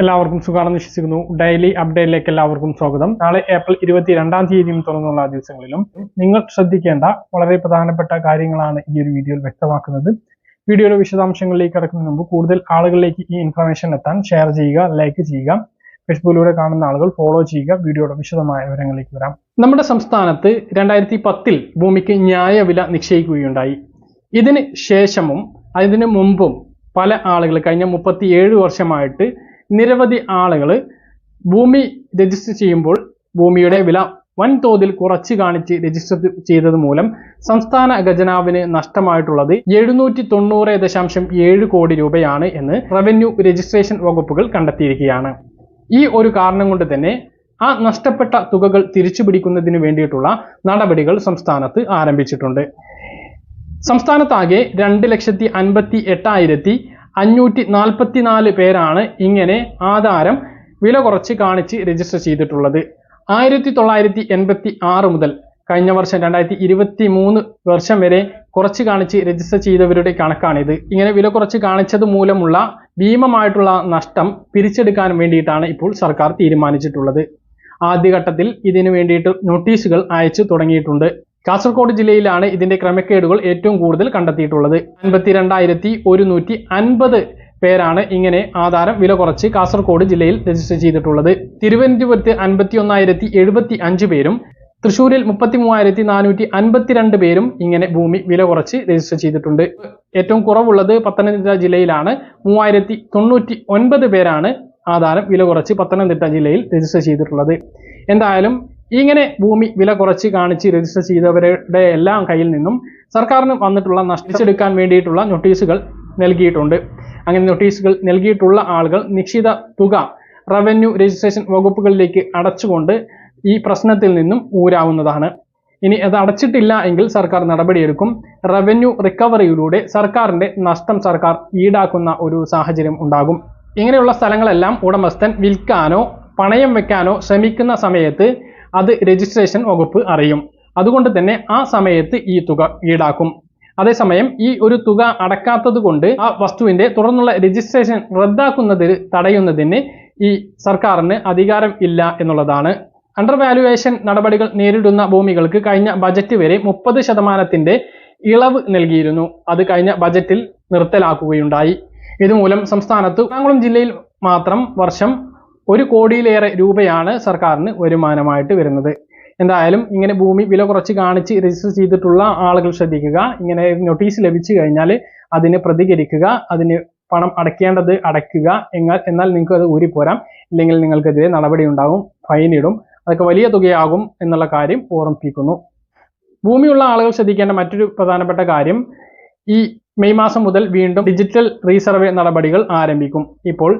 എല്ലാവർക്കും സുഖമാണെന്ന് വിശ്വസിക്കുന്നു. ഡെയിലി അപ്ഡേറ്റിലേക്ക് എല്ലാവർക്കും സ്വാഗതം. നാളെ ഏപ്രിൽ ഇരുപത്തി രണ്ടാം തീയതിയും തുറന്നുള്ള ദിവസങ്ങളിലും നിങ്ങൾ ശ്രദ്ധിക്കേണ്ട വളരെ പ്രധാനപ്പെട്ട കാര്യങ്ങളാണ് ഈ ഒരു വീഡിയോയിൽ വ്യക്തമാക്കുന്നത്. വീഡിയോയുടെ വിശദാംശങ്ങളിലേക്ക് കടക്കുന്നതിന് മുമ്പ് കൂടുതൽ ആളുകളിലേക്ക് ഈ ഇൻഫർമേഷൻ എത്താൻ ഷെയർ ചെയ്യുക ലൈക്ക് ചെയ്യുക ഫേസ്ബുക്കിലൂടെ കാണുന്ന ആളുകൾ ഫോളോ ചെയ്യുക വീഡിയോയുടെ വിശദമായ വിവരങ്ങളിലേക്ക് വരാം. നമ്മുടെ സംസ്ഥാനത്ത് രണ്ടായിരത്തി പത്തിൽ ഭൂമിക്ക് ന്യായവില നിശ്ചയിക്കുകയുണ്ടായി. ഇതിന് ശേഷവും അതിന് മുമ്പും പല ആളുകൾ കഴിഞ്ഞ മുപ്പത്തിയേഴ് വർഷമായിട്ട് നിരവധി ആളുകൾ ഭൂമി രജിസ്റ്റർ ചെയ്യുമ്പോൾ ഭൂമിയുടെ വില വൻതോതിൽ കുറച്ച് കാണിച്ച് രജിസ്റ്റർ ചെയ്തത് മൂലം സംസ്ഥാന ഖജനാവിന് നഷ്ടമായിട്ടുള്ളത് എഴുന്നൂറ്റി തൊണ്ണൂറ് ദശാംശം ഏഴ് കോടി രൂപയാണ് എന്ന് റവന്യൂ രജിസ്ട്രേഷൻ വകുപ്പുകൾ കണ്ടെത്തിയിരിക്കുകയാണ്. ഈ ഒരു കാരണം കൊണ്ട് തന്നെ ആ നഷ്ടപ്പെട്ട തുകകൾ തിരിച്ചു പിടിക്കുന്നതിന് വേണ്ടിയിട്ടുള്ള നടപടികൾ സംസ്ഥാനത്ത് ആരംഭിച്ചിട്ടുണ്ട്. സംസ്ഥാനത്താകെ രണ്ട് ലക്ഷത്തി അൻപത്തി എട്ടായിരത്തി അഞ്ഞൂറ്റി നാൽപ്പത്തിനാല് പേരാണ് ഇങ്ങനെ ആധാരം വില കുറച്ച് കാണിച്ച് രജിസ്റ്റർ ചെയ്തിട്ടുള്ളത്. ആയിരത്തി തൊള്ളായിരത്തി എൺപത്തി ആറ് മുതൽ കഴിഞ്ഞ വർഷം രണ്ടായിരത്തി ഇരുപത്തി മൂന്ന് വർഷം വരെ കുറച്ച് കാണിച്ച് രജിസ്റ്റർ ചെയ്തവരുടെ കണക്കാണിത്. ഇങ്ങനെ വില കുറച്ച് കാണിച്ചത് മൂലമുള്ള ഭീമമായിട്ടുള്ള നഷ്ടം പിരിച്ചെടുക്കാൻ വേണ്ടിയിട്ടാണ് ഇപ്പോൾ സർക്കാർ തീരുമാനിച്ചിട്ടുള്ളത്. ആദ്യഘട്ടത്തിൽ ഇതിനു വേണ്ടിയിട്ട് നോട്ടീസുകൾ അയച്ചു തുടങ്ങിയിട്ടുണ്ട്. കാസർഗോഡ് ജില്ലയിലാണ് ഇതിന്റെ ക്രമക്കേടുകൾ ഏറ്റവും കൂടുതൽ കണ്ടെത്തിയിട്ടുള്ളത്. അൻപത്തിരണ്ടായിരത്തി ഒരുന്നൂറ്റി അൻപത് പേരാണ് ഇങ്ങനെ ആധാരം വില കുറച്ച് കാസർഗോഡ് ജില്ലയിൽ രജിസ്റ്റർ ചെയ്തിട്ടുള്ളത്. തിരുവനന്തപുരത്ത് അൻപത്തി ഒന്നായിരത്തി എഴുപത്തി അഞ്ച് പേരും തൃശ്ശൂരിൽ മുപ്പത്തി മൂവായിരത്തി നാനൂറ്റി അൻപത്തിരണ്ട് പേരും ഇങ്ങനെ ഭൂമി വില കുറച്ച് രജിസ്റ്റർ ചെയ്തിട്ടുണ്ട്. ഏറ്റവും കുറവുള്ളത് പത്തനംതിട്ട ജില്ലയിലാണ്. മൂവായിരത്തി തൊണ്ണൂറ്റി ഒൻപത് പേരാണ് ആധാരം വില കുറച്ച് പത്തനംതിട്ട ജില്ലയിൽ രജിസ്റ്റർ ചെയ്തിട്ടുള്ളത്. എന്തായാലും ഇങ്ങനെ ഭൂമി വില കുറച്ച് കാണിച്ച് രജിസ്റ്റർ ചെയ്തവരുടെ എല്ലാം കയ്യിൽ നിന്നും സർക്കാരിന് വന്നിട്ടുള്ള നഷ്ടിച്ചെടുക്കാൻ വേണ്ടിയിട്ടുള്ള നോട്ടീസുകൾ നൽകിയിട്ടുണ്ട്. അങ്ങനെ നോട്ടീസുകൾ നൽകിയിട്ടുള്ള ആളുകൾ നിശ്ചിത തുക റവന്യൂ രജിസ്ട്രേഷൻ വകുപ്പുകളിലേക്ക് അടച്ചുകൊണ്ട് ഈ പ്രശ്നത്തിൽ നിന്നും ഊരാവുന്നതാണ്. ഇനി അത് അടച്ചിട്ടില്ല എങ്കിൽ സർക്കാർ നടപടിയെടുക്കും. റവന്യൂ റിക്കവറിയിലൂടെ സർക്കാരിന്റെ നഷ്ടം സർക്കാർ ഈടാക്കുന്ന ഒരു സാഹചര്യം ഉണ്ടാകും. ഇങ്ങനെയുള്ള സ്ഥലങ്ങളെല്ലാം ഉടമസ്ഥൻ വിൽക്കാനോ പണയം വെക്കാനോ ശ്രമിക്കുന്ന സമയത്ത് അത് രജിസ്ട്രേഷൻ വകുപ്പ് അറിയും. അതുകൊണ്ട് തന്നെ ആ സമയത്ത് ഈ തുക ഈടാക്കും. അതേസമയം ഈ ഒരു തുക അടക്കാത്തത് കൊണ്ട് ആ വസ്തുവിന്റെ തുടർന്നുള്ള രജിസ്ട്രേഷൻ റദ്ദാക്കുന്നതിൽ തടയുന്നതിന് ഈ സർക്കാരിന് അധികാരം ഇല്ല എന്നുള്ളതാണ്. അണ്ടർ വാലുവേഷൻ നടപടികൾ നേരിടുന്ന ഭൂമികൾക്ക് കഴിഞ്ഞ ബജറ്റ് വരെ മുപ്പത് ശതമാനത്തിന്റെ ഇളവ് നൽകിയിരുന്നു. അത് കഴിഞ്ഞ ബജറ്റിൽ നിർത്തലാക്കുകയുണ്ടായി. ഇതുമൂലം സംസ്ഥാനത്ത് എറണാകുളം ജില്ലയിൽ മാത്രം വർഷം ഒരു കോടിയിലേറെ രൂപയാണ് സർക്കാരിന് വരുമാനമായിട്ട് വരുന്നത്. എന്തായാലും ഇങ്ങനെ ഭൂമി വില കുറച്ച് കാണിച്ച് രജിസ്റ്റർ ചെയ്തിട്ടുള്ള ആളുകൾ ശ്രദ്ധിക്കുക. ഇങ്ങനെ നോട്ടീസ് ലഭിച്ചു കഴിഞ്ഞാൽ അതിന് പ്രതികരിക്കുക അതിന് പണം അടയ്ക്കേണ്ടത് അടയ്ക്കുക എന്നാൽ എന്നാൽ നിങ്ങൾക്ക് അത് ഊരിപ്പോരാം. ഇല്ലെങ്കിൽ നിങ്ങൾക്കെതിരെ നടപടി ഉണ്ടാകും ഫൈൻ ഇടും. അതൊക്കെ വലിയ തുകയാകും എന്നുള്ള കാര്യം ഓർമ്മിപ്പിക്കുന്നു. ഭൂമിയുള്ള ആളുകൾ ശ്രദ്ധിക്കേണ്ട മറ്റൊരു പ്രധാനപ്പെട്ട കാര്യം ഈ മെയ് മാസം മുതൽ വീണ്ടും ഡിജിറ്റൽ റീസർവേ നടപടികൾ ആരംഭിക്കും. ഇപ്പോൾ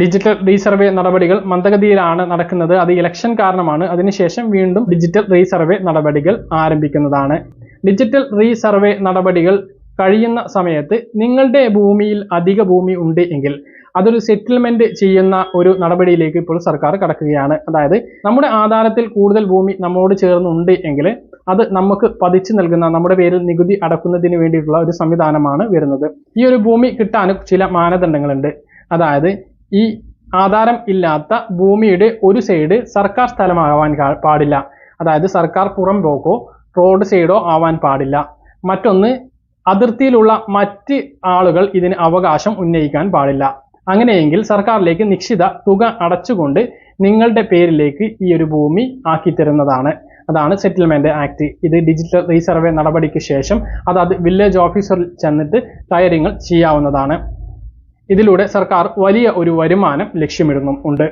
ഡിജിറ്റൽ റീസർവേ നടപടികൾ മന്ദഗതിയിലാണ് നടക്കുന്നത്. അത് ഇലക്ഷൻ കാരണമാണ്. അതിനുശേഷം വീണ്ടും ഡിജിറ്റൽ റീസർവേ നടപടികൾ ആരംഭിക്കുന്നതാണ്. ഡിജിറ്റൽ റീസർവേ നടപടികൾ കഴിയുന്ന സമയത്ത് നിങ്ങളുടെ ഭൂമിയിൽ അധിക ഭൂമി ഉണ്ട് എങ്കിൽ അതൊരു സെറ്റിൽമെന്റ് ചെയ്യുന്ന ഒരു നടപടിയിലേക്ക് ഇപ്പോൾ സർക്കാർ കടക്കുകയാണ്. അതായത് നമ്മുടെ ആധാരത്തിൽ കൂടുതൽ ഭൂമി നമ്മോട് ചേർന്നുണ്ട് എങ്കിൽ അത് നമുക്ക് പതിച്ചു നൽകുന്ന നമ്മുടെ പേരിൽ നികുതി അടക്കുന്നതിന് വേണ്ടിയിട്ടുള്ള ഒരു സംവിധാനമാണ് വരുന്നത്. ഈ ഒരു ഭൂമി കിട്ടാനും ചില മാനദണ്ഡങ്ങളുണ്ട്. അതായത് ഈ ആധാരം ഇല്ലാത്ത ഭൂമിയുടെ ഒരു സൈഡ് സർക്കാർ സ്ഥലമാവാൻ പാടില്ല. അതായത് സർക്കാർ പുറം പോക്കോ റോഡ് സൈഡോ ആവാൻ പാടില്ല. മറ്റൊന്ന് അതിർത്തിയിലുള്ള മറ്റ് ആളുകൾ ഇതിന് അവകാശം ഉന്നയിക്കാൻ പാടില്ല. അങ്ങനെയെങ്കിൽ സർക്കാരിലേക്ക് നിശ്ചിത തുക അടച്ചുകൊണ്ട് നിങ്ങളുടെ പേരിലേക്ക് ഈ ഒരു ഭൂമി ആക്കി തരുന്നതാണ് അതാണ് സെറ്റിൽമെന്റ് ആക്ട് ഇത് ഡിജിറ്റൽ റീസർവേ നടപടിക്ക് ശേഷം അത് വില്ലേജ് ഓഫീസറിൽ ചെന്നിട്ട് കാര്യങ്ങൾ ചെയ്യാവുന്നതാണ്. ഇതിലൂടെ സർക്കാർ വലിയ ഒരു വരുമാനം ലക്ഷ്യമിടുന്നും ഉണ്ട്.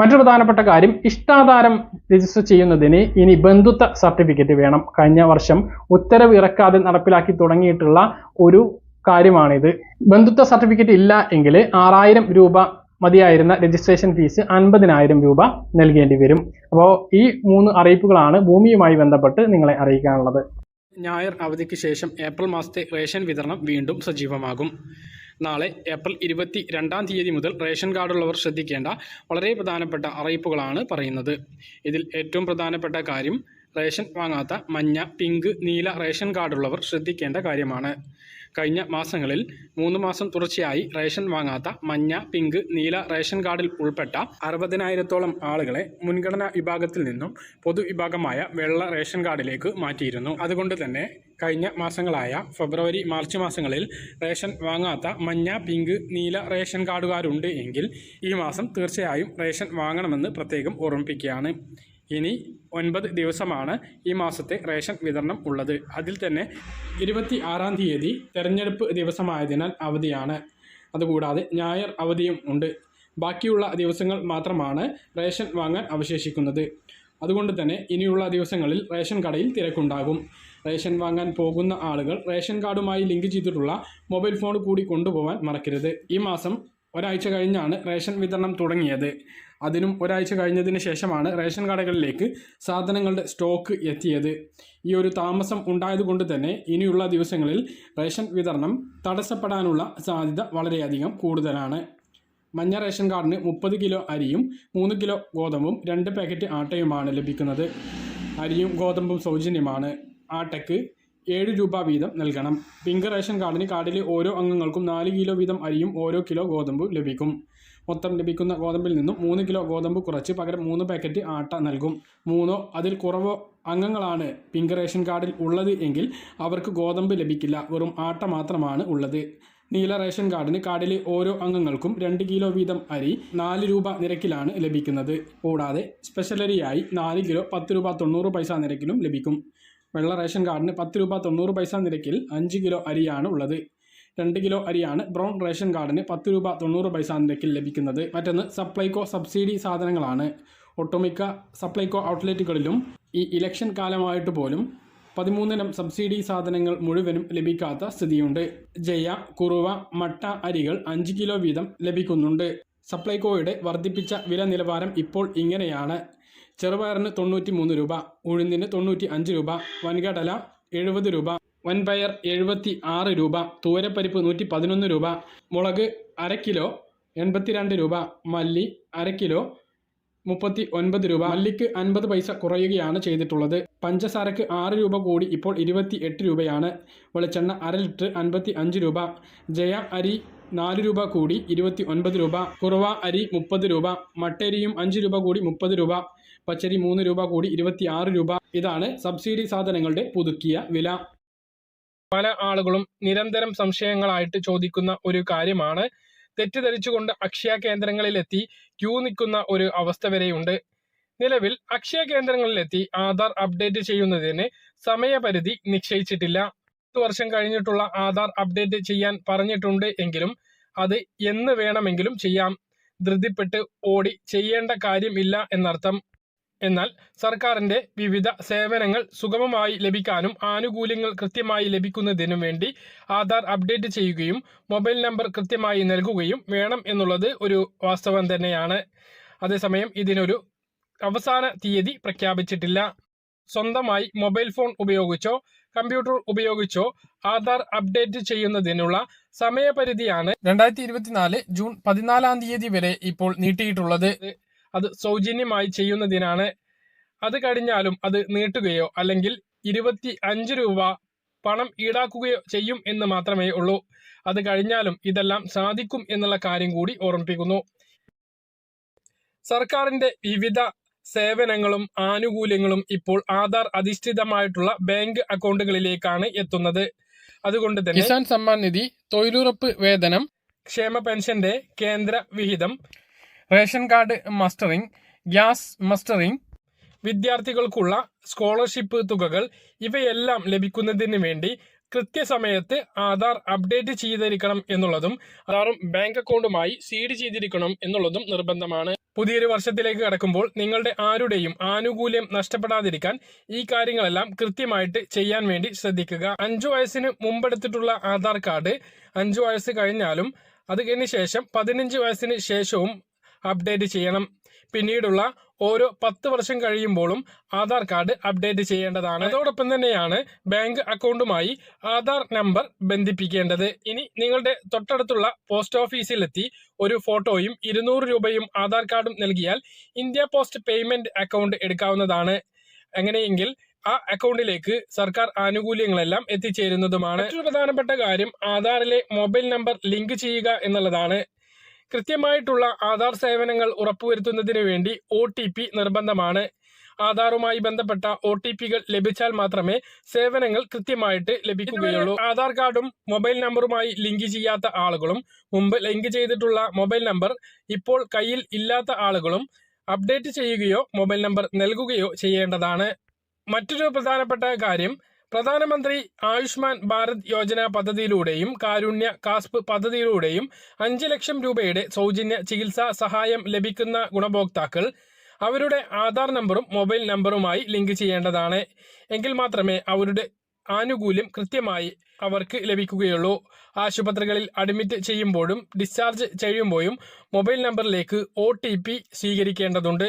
മറ്റൊരു പ്രധാനപ്പെട്ട കാര്യം ഇഷ്ടാധാരം രജിസ്റ്റർ ചെയ്യുന്നതിന് ഇനി ബന്ധുത്വ സർട്ടിഫിക്കറ്റ് വേണം. കഴിഞ്ഞ വർഷം ഉത്തരവ് ഇറക്കാതെ നടപ്പിലാക്കി തുടങ്ങിയിട്ടുള്ള ഒരു കാര്യമാണിത്. ബന്ധുത്വ സർട്ടിഫിക്കറ്റ് ഇല്ല എങ്കിൽ ആറായിരം രൂപ മതിയായിരുന്ന രജിസ്ട്രേഷൻ ഫീസ് അൻപതിനായിരം രൂപ നൽകേണ്ടി വരും. അപ്പോൾ ഈ മൂന്ന് അറിയിപ്പുകളാണ് ഭൂമിയുമായി ബന്ധപ്പെട്ട് നിങ്ങളെ അറിയിക്കാനുള്ളത്. ഞായർ അവധിക്ക് ശേഷം ഏപ്രിൽ മാസത്തെ റേഷൻ വിതരണം വീണ്ടും സജീവമാകും. നാളെ ഏപ്രിൽ ഇരുപത്തി രണ്ടാം തീയതി മുതൽ റേഷൻ കാർഡുള്ളവർ ശ്രദ്ധിക്കേണ്ട വളരെ പ്രധാനപ്പെട്ട അറിയിപ്പുകളാണ് പറയുന്നത്. ഇതിൽ ഏറ്റവും പ്രധാനപ്പെട്ട കാര്യം റേഷൻ വാങ്ങാത്ത മഞ്ഞ പിങ്ക് നീല റേഷൻ കാർഡുള്ളവർ ശ്രദ്ധിക്കേണ്ട കാര്യമാണ്. കഴിഞ്ഞ മാസങ്ങളിൽ മൂന്ന് മാസം തുടർച്ചയായി റേഷൻ വാങ്ങാത്ത മഞ്ഞ പിങ്ക് നീല റേഷൻ കാർഡിൽ ഉൾപ്പെട്ട അറുപതിനായിരത്തോളം ആളുകളെ മുൻഗണനാ വിഭാഗത്തിൽ നിന്നും പൊതുവിഭാഗമായ വെള്ള റേഷൻ കാർഡിലേക്ക് മാറ്റിയിരുന്നു. അതുകൊണ്ട് തന്നെ കഴിഞ്ഞ മാസങ്ങളായ ഫെബ്രുവരി മാർച്ച് മാസങ്ങളിൽ റേഷൻ വാങ്ങാത്ത മഞ്ഞ പിങ്ക് നീല റേഷൻ കാർഡുകാരുണ്ട് എങ്കിൽ ഈ മാസം തീർച്ചയായും റേഷൻ വാങ്ങണമെന്ന് പ്രത്യേകം ഓർമ്മിപ്പിക്കുകയാണ്. ഇനി ഒൻപത് ദിവസമാണ് ഈ മാസത്തെ റേഷൻ വിതരണം ഉള്ളത്. അതിൽ തന്നെ ഇരുപത്തി ആറാം തീയതി തെരഞ്ഞെടുപ്പ് ദിവസമായതിനാൽ അവധിയാണ്. അതുകൂടാതെ ഞായർ അവധിയും ഉണ്ട്. ബാക്കിയുള്ള ദിവസങ്ങൾ മാത്രമാണ് റേഷൻ വാങ്ങാൻ അവശേഷിക്കുന്നത്. അതുകൊണ്ട് തന്നെ ഇനിയുള്ള ദിവസങ്ങളിൽ റേഷൻ കടയിൽ തിരക്കുണ്ടാകും. റേഷൻ വാങ്ങാൻ പോകുന്ന ആളുകൾ റേഷൻ കാർഡുമായി ലിങ്ക് ചെയ്തിട്ടുള്ള മൊബൈൽ ഫോൺ കൂടി കൊണ്ടുപോകാൻ മറക്കരുത്. ഈ മാസം ഒരാഴ്ച കഴിഞ്ഞാണ് റേഷൻ വിതരണം തുടങ്ങിയത്. അതിനും ഒരാഴ്ച കഴിഞ്ഞതിന് ശേഷമാണ് റേഷൻ കടകളിലേക്ക് സാധനങ്ങളുടെ സ്റ്റോക്ക് എത്തിയത്. ഈ ഒരു താമസം ഉണ്ടായതുകൊണ്ട് തന്നെ ഇനിയുള്ള ദിവസങ്ങളിൽ റേഷൻ വിതരണം തടസ്സപ്പെടാനുള്ള സാധ്യത വളരെയധികം കൂടുതലാണ്. മഞ്ഞ റേഷൻ കാർഡിന് മുപ്പത് കിലോ അരിയും മൂന്ന് കിലോ ഗോതമ്പും രണ്ട് പാക്കറ്റ് ആട്ടയുമാണ് ലഭിക്കുന്നത്. അരിയും ഗോതമ്പും സൗജന്യമാണ്. ആട്ടയ്ക്ക് ഏഴ് രൂപ വീതം നൽകണം. പിങ്ക് റേഷൻ കാർഡിന് കാർഡിലെ ഓരോ അംഗങ്ങൾക്കും നാല് കിലോ വീതം അരിയും ഓരോ കിലോ ഗോതമ്പും ലഭിക്കും. മൊത്തം ലഭിക്കുന്ന ഗോതമ്പിൽ നിന്നും മൂന്ന് കിലോ ഗോതമ്പ് കുറച്ച് പകരം മൂന്ന് പാക്കറ്റ് ആട്ട നൽകും. മൂന്നോ അതിൽ കുറവോ അംഗങ്ങളാണ് പിങ്ക് റേഷൻ കാർഡിൽ ഉള്ളത് എങ്കിൽ അവർക്ക് ഗോതമ്പ് ലഭിക്കില്ല. വെറും ആട്ട മാത്രമാണ് ഉള്ളത്. നീല റേഷൻ കാർഡിന് കാർഡിലെ ഓരോ അംഗങ്ങൾക്കും രണ്ട് കിലോ വീതം അരി നാല് രൂപ നിരക്കിലാണ് ലഭിക്കുന്നത്. കൂടാതെ സ്പെഷ്യൽ അരിയായി നാല് കിലോ പത്ത് രൂപ തൊണ്ണൂറ് പൈസ നിരക്കിലും ലഭിക്കും. വെള്ള റേഷൻ കാർഡിന് പത്ത് രൂപ തൊണ്ണൂറ് പൈസ നിരക്കിൽ അഞ്ച് കിലോ അരിയാണ് ഉള്ളത്. രണ്ട് കിലോ അരിയാണ് ബ്രൗൺ റേഷൻ കാർഡിന് പത്ത് രൂപ തൊണ്ണൂറ് പൈസ നിരക്കിൽ ലഭിക്കുന്നത്. മറ്റൊന്ന് സപ്ലൈകോ സബ്സിഡി സാധനങ്ങളാണ്. ഒട്ടുമിക്ക സപ്ലൈകോ ഔട്ട്ലെറ്റുകളിലും ഈ ഇലക്ഷൻ കാലമായിട്ട് പോലും പതിമൂന്നിനം സബ്സിഡി സാധനങ്ങൾ മുഴുവനും ലഭിക്കാത്ത സ്ഥിതിയുണ്ട്. ജയ കുറുവ മട്ട അരികൾ അഞ്ച് കിലോ വീതം ലഭിക്കുന്നുണ്ട്. സപ്ലൈകോയുടെ വർദ്ധിപ്പിച്ച വില നിലവാരം ഇപ്പോൾ ഇങ്ങനെയാണ്. ചെറുപയറിന് തൊണ്ണൂറ്റി മൂന്ന് രൂപ ഉഴുന്നിന് തൊണ്ണൂറ്റി അഞ്ച് രൂപ വൻകടല എഴുപത് രൂപ വൻപയർ എഴുപത്തി ആറ് രൂപ തൂരപ്പരിപ്പ് നൂറ്റി പതിനൊന്ന് രൂപ മുളക് അര കിലോ എൺപത്തിരണ്ട് രൂപ മല്ലി അര കിലോ മുപ്പത്തി ഒൻപത് രൂപ. മല്ലിക്ക് അൻപത് പൈസ കുറയുകയാണ് ചെയ്തിട്ടുള്ളത്. പഞ്ചസാരക്ക് ആറ് രൂപ കൂടി ഇപ്പോൾ ഇരുപത്തി എട്ട് രൂപയാണ്. വെളിച്ചെണ്ണ അര ലിറ്റർ അൻപത്തി അഞ്ച് രൂപ. ജയ അരി നാല് രൂപ കൂടി ഇരുപത്തി ഒൻപത് രൂപ. കുറവ അരി മുപ്പത് രൂപ. മട്ടരിയും അഞ്ച് രൂപ കൂടി മുപ്പത് രൂപ. പച്ചരി മൂന്ന് രൂപ കൂടി ഇരുപത്തി ആറ് രൂപ. ഇതാണ് സബ്സിഡി സാധനങ്ങളുടെ പുതുക്കിയ വില. പല ആളുകളും നിരന്തരം സംശയങ്ങളായിട്ട് ചോദിക്കുന്ന ഒരു കാര്യമാണ്. തെറ്റിദ്ധരിച്ചുകൊണ്ട് അക്ഷയ കേന്ദ്രങ്ങളിലെത്തി ക്യൂ നിൽക്കുന്ന ഒരു അവസ്ഥ വരെയുണ്ട്. നിലവിൽ അക്ഷയ കേന്ദ്രങ്ങളിലെത്തി ആധാർ അപ്ഡേറ്റ് ചെയ്യുന്നതിന് സമയപരിധി നിശ്ചയിച്ചിട്ടില്ല. പത്ത് വർഷം കഴിഞ്ഞിട്ടുള്ള ആധാർ അപ്ഡേറ്റ് ചെയ്യാൻ പറഞ്ഞിട്ടുണ്ട് എങ്കിലും അത് എന്ന് വേണമെങ്കിലും ചെയ്യാം. ധൃതിപ്പെട്ട് ഓടി ചെയ്യേണ്ട കാര്യമില്ല എന്നർത്ഥം. എന്നാൽ സർക്കാരിന്റെ വിവിധ സേവനങ്ങൾ സുഗമമായി ലഭിക്കാനും ആനുകൂല്യങ്ങൾ കൃത്യമായി ലഭിക്കുന്നതിനും വേണ്ടി ആധാർ അപ്ഡേറ്റ് ചെയ്യുകയും മൊബൈൽ നമ്പർ കൃത്യമായി നൽകുകയും വേണം എന്നുള്ളത് ഒരു വാസ്തവം തന്നെയാണ്. അതേസമയം ഇതിനൊരു അവസാന തീയതി പ്രഖ്യാപിച്ചിട്ടില്ല. സ്വന്തമായി മൊബൈൽ ഫോൺ ഉപയോഗിച്ചോ കമ്പ്യൂട്ടർ ഉപയോഗിച്ചോ ആധാർ അപ്ഡേറ്റ് ചെയ്യുന്നതിനുള്ള സമയപരിധിയാണ് രണ്ടായിരത്തി ഇരുപത്തിനാല് ജൂൺ പതിനാലാം തീയതി വരെ ഇപ്പോൾ നീട്ടിയിട്ടുള്ളത്. അത് സൗജന്യമായി ചെയ്യുന്നതിനാണ്. അത് കഴിഞ്ഞാലും അത് നീട്ടുകയോ അല്ലെങ്കിൽ ഇരുപത്തി അഞ്ച് രൂപ പണം ഈടാക്കുകയോ ചെയ്യും എന്ന് മാത്രമേ ഉള്ളൂ. അത് കഴിഞ്ഞാലും ഇതെല്ലാം സാധിക്കും എന്നുള്ള കാര്യം കൂടി ഓർമ്മിപ്പിക്കുന്നു. സർക്കാരിന്റെ വിവിധ സേവനങ്ങളും ആനുകൂല്യങ്ങളും ഇപ്പോൾ ആധാർ അധിഷ്ഠിതമായിട്ടുള്ള ബാങ്ക് അക്കൗണ്ടുകളിലേക്കാണ് എത്തുന്നത്. അതുകൊണ്ട് തന്നെ കിസാൻ സമ്മാൻ നിധി തൊഴിലുറപ്പ് വേതനം ക്ഷേമ പെൻഷന്റെ കേന്ദ്ര വിഹിതം ration card mustering gas mustering വിദ്യാർത്ഥികൾക്കുള്ള സ്കോളർഷിപ്പ് തുകകൾ ഇവയെല്ലാം ലഭിക്കുന്നതിന് വേണ്ടി കൃത്യസമയത്ത് ആധാർ അപ്ഡേറ്റ് ചെയ്തിരിക്കണം എന്നുള്ളതും ആധാറും ബാങ്ക് അക്കൗണ്ടുമായി സീഡ് ചെയ്തിരിക്കണം എന്നുള്ളതും നിർബന്ധമാണ്. പുതിയൊരു വർഷത്തിലേക്ക് കടക്കുമ്പോൾ നിങ്ങളുടെ ആരുടെയും ആനുകൂല്യം നഷ്ടപ്പെടാതിരിക്കാൻ ഈ കാര്യങ്ങളെല്ലാം കൃത്യമായിട്ട് ചെയ്യാൻ വേണ്ടി ശ്രദ്ധിക്കുക. അഞ്ചു വയസ്സിന് മുമ്പെടുത്തിട്ടുള്ള ആധാർ കാർഡ് അഞ്ചു വയസ്സ് കഴിഞ്ഞാലും അത് കഴിഞ്ഞ ശേഷം പതിനഞ്ച് വയസ്സിന് ശേഷവും അപ്ഡേറ്റ് ചെയ്യണം. പിന്നീടുള്ള ഓരോ പത്ത് വർഷം കഴിയുമ്പോഴും ആധാർ കാർഡ് അപ്ഡേറ്റ് ചെയ്യേണ്ടതാണ്. അതോടൊപ്പം തന്നെയാണ് ബാങ്ക് അക്കൗണ്ടുമായി ആധാർ നമ്പർ ബന്ധിപ്പിക്കേണ്ടത്. ഇനി നിങ്ങളുടെ തൊട്ടടുത്തുള്ള പോസ്റ്റ് ഓഫീസിലെത്തി ഒരു ഫോട്ടോയും ഇരുന്നൂറ് രൂപയും ആധാർ കാർഡും നൽകിയാൽ ഇന്ത്യ പോസ്റ്റ് പേയ്മെന്റ് അക്കൗണ്ട് എടുക്കാവുന്നതാണ്. അങ്ങനെയെങ്കിൽ ആ അക്കൗണ്ടിലേക്ക് സർക്കാർ ആനുകൂല്യങ്ങളെല്ലാം എത്തിച്ചേരുന്നതുമാണ്. മറ്റൊരു പ്രധാനപ്പെട്ട കാര്യം ആധാറിലെ മൊബൈൽ നമ്പർ ലിങ്ക് ചെയ്യുക എന്നുള്ളതാണ്. കൃത്യമായിട്ടുള്ള ആധാർ സേവനങ്ങൾ ഉറപ്പുവരുത്തുന്നതിന് വേണ്ടി ഒ നിർബന്ധമാണ്. ആധാറുമായി ബന്ധപ്പെട്ട ഒ ടി പികൾ ലഭിച്ചാൽ മാത്രമേ സേവനങ്ങൾ കൃത്യമായിട്ട് ലഭിക്കുകയുള്ളൂ. ആധാർ കാർഡും മൊബൈൽ നമ്പറുമായി ലിങ്ക് ചെയ്യാത്ത ആളുകളും മുമ്പ് ലിങ്ക് ചെയ്തിട്ടുള്ള മൊബൈൽ നമ്പർ ഇപ്പോൾ കയ്യിൽ ഇല്ലാത്ത ആളുകളും അപ്ഡേറ്റ് ചെയ്യുകയോ മൊബൈൽ നമ്പർ നൽകുകയോ ചെയ്യേണ്ടതാണ്. മറ്റൊരു പ്രധാനപ്പെട്ട കാര്യം പ്രധാനമന്ത്രി ആയുഷ്മാൻ ഭാരത് യോജന പദ്ധതിയിലൂടെയും കാരുണ്യ കാസ്പ് പദ്ധതിയിലൂടെയും അഞ്ച് ലക്ഷം രൂപയുടെ സൗജന്യ ചികിത്സാ സഹായം ലഭിക്കുന്ന ഗുണഭോക്താക്കൾ അവരുടെ ആധാർ നമ്പറും മൊബൈൽ നമ്പറുമായി ലിങ്ക് ചെയ്യേണ്ടതാണ്. എങ്കിൽ മാത്രമേ അവരുടെ ആനുകൂല്യം കൃത്യമായി അവർക്ക് ലഭിക്കുകയുള്ളൂ. ആശുപത്രികളിൽ അഡ്മിറ്റ് ചെയ്യുമ്പോഴും ഡിസ്ചാർജ് ചെയ്യുമ്പോഴും മൊബൈൽ നമ്പറിലേക്ക് ഒ സ്വീകരിക്കേണ്ടതുണ്ട്.